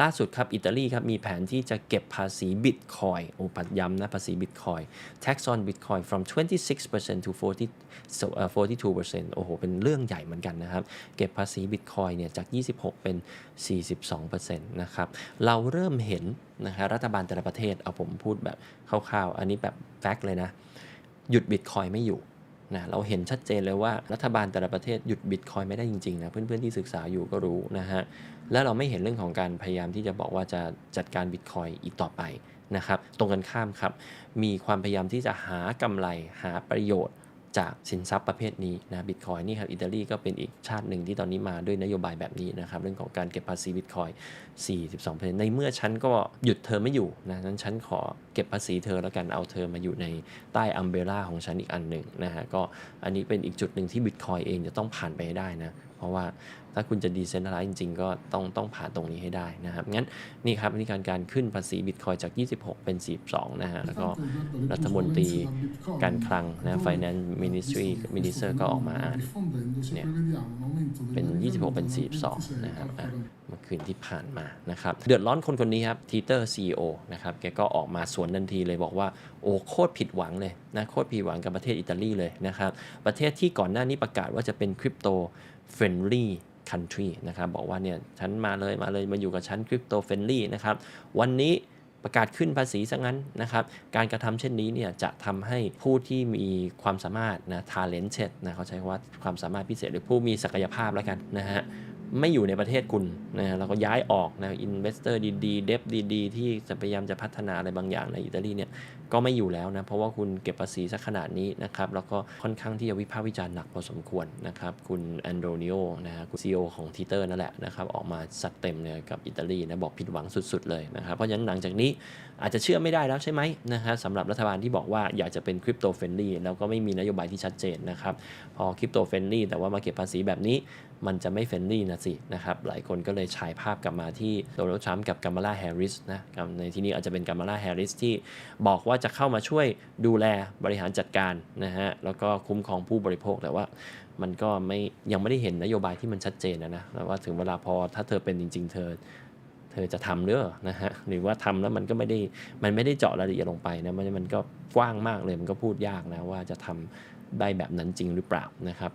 ล่าสุดครับอิตาลีครับมีแผนที่จะเก็บภาษีบิตคอยโอ้ปัดย้ำนะภาษีบิตคอย tax on bitcoin from 26% to 40 so, uh, 42%โอ้โห เป็นเรื่องใหญ่เหมือนกันนะครับ เก็บภาษีบิตคอยเนี่ยจาก 26 เป็น 42%นะครับ เราเริ่มเห็นนะฮะรัฐบาลแต่ละประเทศ เอาผมพูดแบบคร่าวๆ อันนี้แบบแฟกต์เลยนะ หยุดบิตคอยไม่อยู่ นะเราเห็นชัดเจนเลยว่ารัฐบาลแต่ละประเทศหยุดบิตคอยไม่ได้จริงๆนะเพื่อนๆที่ศึกษาอยู่ก็รู้นะฮะและเราไม่เห็นเรื่องของการพยายามที่จะบอกว่าจะจัดการบิตคอยอีกต่อไปนะครับตรงกันข้ามครับ มีความพยายามที่จะหากำไรหาประโยชน์ จากสินทรัพย์ประเภทนี้นะบิตคอยนี่ครับอิตาลีก็เป็นอีกชาติหนึ่งที่ตอนนี้มาด้วยนโยบายแบบนี้นะครับเรื่องของการเก็บภาษีบิตคอย42%ในเมื่อฉันก็หยุดเธอไม่อยู่นะนั้นฉันขอเก็บภาษีเธอแล้วกันเอาเธอมาอยู่ในใต้อัมเบร่าของฉันอีกอันหนึ่งนะฮะก็อันนี้เป็นอีกจุดหนึ่งที่บิตคอยเองจะต้องผ่านไปให้ได้นะ ราะว่าถ้าคุณจะดีเซนทรัลไลซ์จริง ๆ ก็ต้องต้องผ่านตรงนี้ให้ได้นะครับงั้นนี่ครับนี่การการขึ้นภาษีบิตคอยจาก 26 เป็น 42 นะฮะ แล้วก็รัฐมนตรีการคลังนะ Finance Ministry Minister ก็ออกมาอ่านเนี่ยเป็น 26 เป็น 42 นะครับเมื่อคืนที่ผ่านมานะครับ เดือดร้อนคนคนนี้ครับทีเตอร์ CEO นะครับ แกก็ออกมาสวนทันทีเลยบอกว่า โอ้โคตรผิดหวังเลยนะโคตรผิดหวังกับประเทศอิตาลีเลยนะครับ ประเทศที่ก่อนหน้านี้ประกาศว่าจะเป็นคริปโตเฟรนลี่ country นะครับบอกว่าเนี่ยฉันมาเลยมาเลยมาอยู่กับฉันคริปโตเฟรนลี่นะครับวันนี้ประกาศขึ้นภาษีซะงั้นนะครับการกระทำเช่นนี้เนี่ยจะทำให้ผู้ที่มีความสามารถนะ talented นะเขาใช้คำว่าความสามารถพิเศษหรือผู้มีศักยภาพแล้วกันนะฮะ ไม่อยู่ในประเทศคุณนะฮะแล้วก็ย้ายออกนะอินเวสเตอร์ดีๆเดฟดีๆ ที่จะพยายามจะพัฒนาอะไรบางอย่างในอิตาลีเนี่ยก็ไม่อยู่แล้วนะเพราะว่าคุณเก็บภาษีสักขนาดนี้นะครับแล้วก็ค่อนข้างที่จะวิพากษ์วิจารณ์หนักพอสมควรนะครับคุณแอนโดนิโอนะฮะคุณซีอของทีเตอร์นั่นแหละนะครับออกมาสัดเต็มเลยกับอิตาลีนะบอกผิดหวังสุดๆเลยนะครับเพราะฉะนั้นหลังจากนี้อาจจะเชื่อไม่ได้แล้วใช่ไหมนะฮะสำหรับรัฐบาลที่บอกว่าอยากจะเป็นคริปโตเฟรนลี่แล้วก็ไม่มีนโยบายที่ชัดเจนนะครับพอคริปโตเฟรนลี่แต่ว่ามาเก็บภาษีแบบนี้มันจะไม่เฟรนลี่นะสินะครับหลายคนก็เลยฉายภาพกลับมาที่โดนัลด์ทรัมป์กับกัมมาลาแฮร์ริสนะในที่นี้อาจจะเป็นกัมมาลาแฮร์ริสที่บอกว่าจะเข้ามาช่วยดูแลบริหารจัดการนะฮะแล้วก็คุ้มครองผู้บริโภคแต่ว่ามันก็ไม่ยังไม่ได้เห็นนโยบายที่มันชัดเจนนะนะวว่าถึงเวลาพอถ้าเธอเป็นจริง ๆ เธอเธอจะทำหรือนะฮะหรือว่าทำแล้วมันก็ไม่ได้มันไม่ได้เจาะรายละเอียดลงไปนะมันมันก็กว้างมากเลยมันก็พูดยากนะว่าจะทำได้แบบนั้นจริงหรือเปล่านะครับ